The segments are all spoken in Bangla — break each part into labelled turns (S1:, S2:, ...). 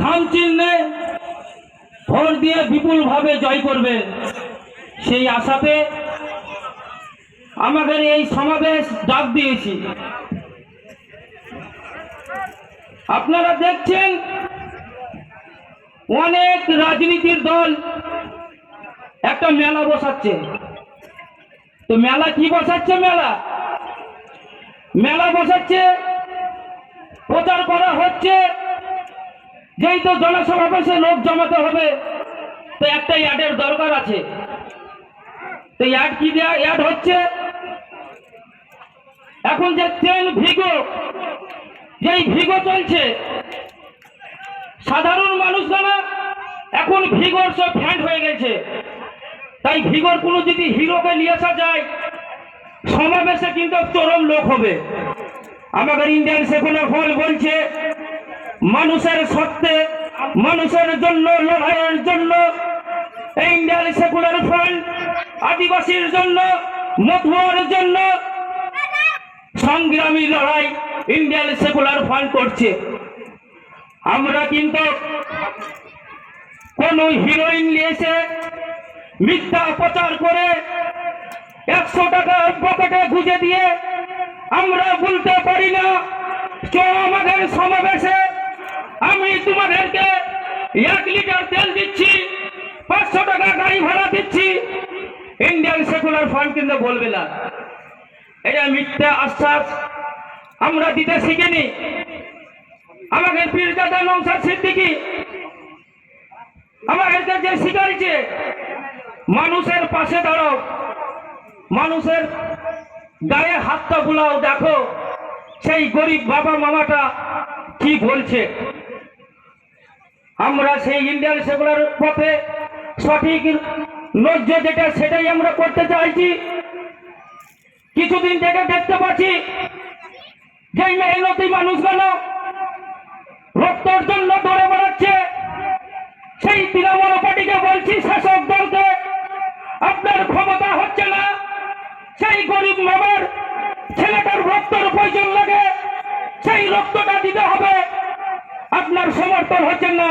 S1: খাম চিহ্নে ভোট দিয়ে বিপুলভাবে জয় করবে। সেই আশাতে আমাদের এই সমাবেশ ডাক দিয়েছি। আপনারা দেখছেন অনেক রাজনীতির দল একটা মেলা বসাচ্ছে। তো মেলা কি বসাচ্ছে মেলা? মেলা বসাচ্ছে, প্রচার করা হচ্ছে যেই তো জনসমাবেশে লোক জমাতে হবে, তো একটা অ্যাডের দরকার আছে। তো অ্যাড কি দেয়া অ্যাড হচ্ছে, এখন যে ট্রেন ভিগো, যেই ভিগো চলছে, সাধারণ মানুষরা এখন ভিগোর সব ফ্যান্ড হয়ে গেছে। তাই ভিগোর কোনো যদি হিরোকে নিয়ে আসা যায়, সমাবেশে কিন্তু চরম লোক হবে। আমাদের ইন্ডিয়ান সেকুলার ফল বলছে মানুষের সত্ত্বে মানুষের জন্য, লড়াইয়ের জন্য ইন্ডিয়ান সেকুলার ফ্রন্ট আদিবাসীর জন্য মধুয়ার জন্য সংগ্রামী লড়াই ইন্ডিয়ান সেকুলার ফান্ড করছে। আমরা কিন্তু কোন হিরোইন নিয়েছে, মিথ্যা প্রচার করে একশো টাকা পকেটে গুঁজে দিয়ে আমরা বলতে পারি না চো আমাদের সমাবেশে আমি তোমাদেরকে এক লিটার তেল দিচ্ছি, পাঁচশো টাকা গাড়ি ভাড়া দিচ্ছি। ইন্ডিয়ান সেকুলার ফান্ড কিন্তু বলবে না। এটা মিথ্যা আশ্বাস আমরা দিতে শিখিনি। আমাকে পীরজাদা নৌসার সিদ্দিকি আমাদেরকে যে শিখাইছে মানুষের পাশে দাঁড়াও। মানুষের গায়ে হাতটা বুলাও, দেখো। সেই গরিব বাবা মামাটা কি বলছে? আমরা সেই ইন্ডিয়ান সেগুলার পথে সঠিক নজ্য যেটা সেটাই আমরা করতে চাইছি। কিছুদিন থেকে দেখতে পাচ্ছি যে মেহনতি মানুষগুলো রক্তর জন্য দৌড়ে বেড়াচ্ছে। সেই তৃণমূল পার্টিকে বলছি, শাসক দলকে, আপনার ক্ষমতা হচ্ছে না। সেই গরিব মামার ছেলেটার রক্তর প্রয়োজন লাগে। সেই রক্তটা দিতে হবে। আপনার সমর্থন হচ্ছেন না।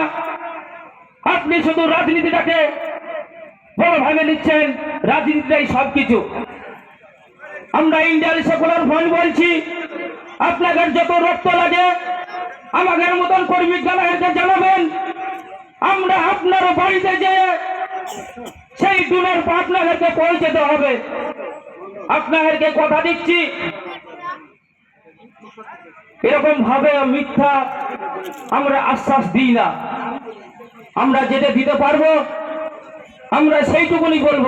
S1: আপনি শুধু রাজনীতিটাকে বড় ভাবে নিচ্ছেন, রাজনীতিটাই সব কিছু আমরা ইন্ডিয়ান সেকুলার ফ্রন্ট বলছি, আপনাদের যত রক্ত লাগে, আমাদের মতন কর্মী গালাকে জানাবেন। আমরা আপনার বাড়িতে যে সেই ডুনার আপনাদেরকে পৌঁছতে হবে। আপনাদেরকে কথা দিচ্ছি। এরকম ভাবে মিথ্যা আমরা আশ্বাস দিই না। আমরা যেটা দিতে পারব, আমরা সেইটুকুনি বলব।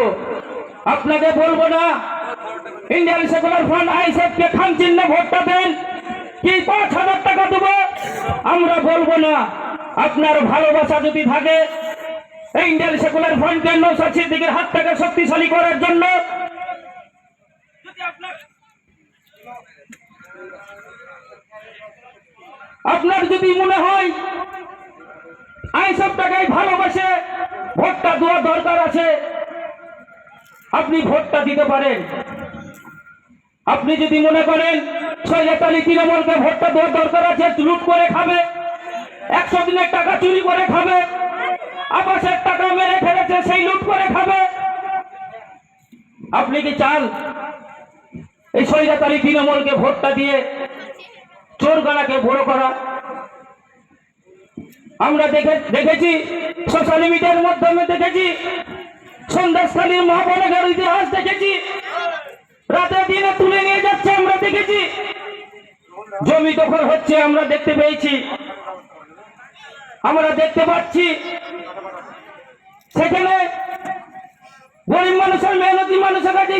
S1: আপনাকে বলব না ইন্ডিয়ান সেকুলার ফ্রন্ট আইসেফকে খান চিহ্ন ভোটটা দেন, কি পাঁচ হাজার টাকা দেবো? আমরা বলব না। আপনার ভালোবাসা যদি থাকে ইন্ডিয়ান সেকুলার ফ্রন্টের নৌসাদ সিদ্দিকের হাত থেকে শক্তিশালী করার জন্য আপনার আপনার যদি মনে হয় আইসব টাকায় ভালোবাসে, ভোটটা দেওয়ার দরকার আছে, আপনি ভোটটা দিতে পারেন। আপনি যদি মনে করেন আলী তৃণমূলকে ভোটটা দেওয়ার দরকার আছে, লুট করে খাবে, একশো দিনের টাকা চুরি করে খাবে, আবাসের টাকা মেরে ফেলেছে, সেই লুট করে খাবে। আপনি কি চান এই আলী তৃণমূলকে ভোটটা দিয়ে চোর গালাকে বড় করা। আমরা দেখে দেখেছি সোশ্যাল মিডিয়ার মাধ্যমে দেখেছি। সন্ধ্যাস্থানীর মা বোনের ইতিহাস দেখেছি। রাতে দিনে তুলে নিয়ে যাচ্ছে আমরা দেখেছি। জমি দখল হচ্ছে আমরা দেখতে পেয়েছি। আমরা দেখতে পাচ্ছি। সেখানে গরিব মানুষের, মেহনতি মানুষের কাছে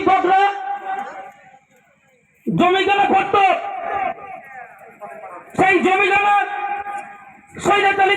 S1: জমি গেলা করত সেই জমি জমা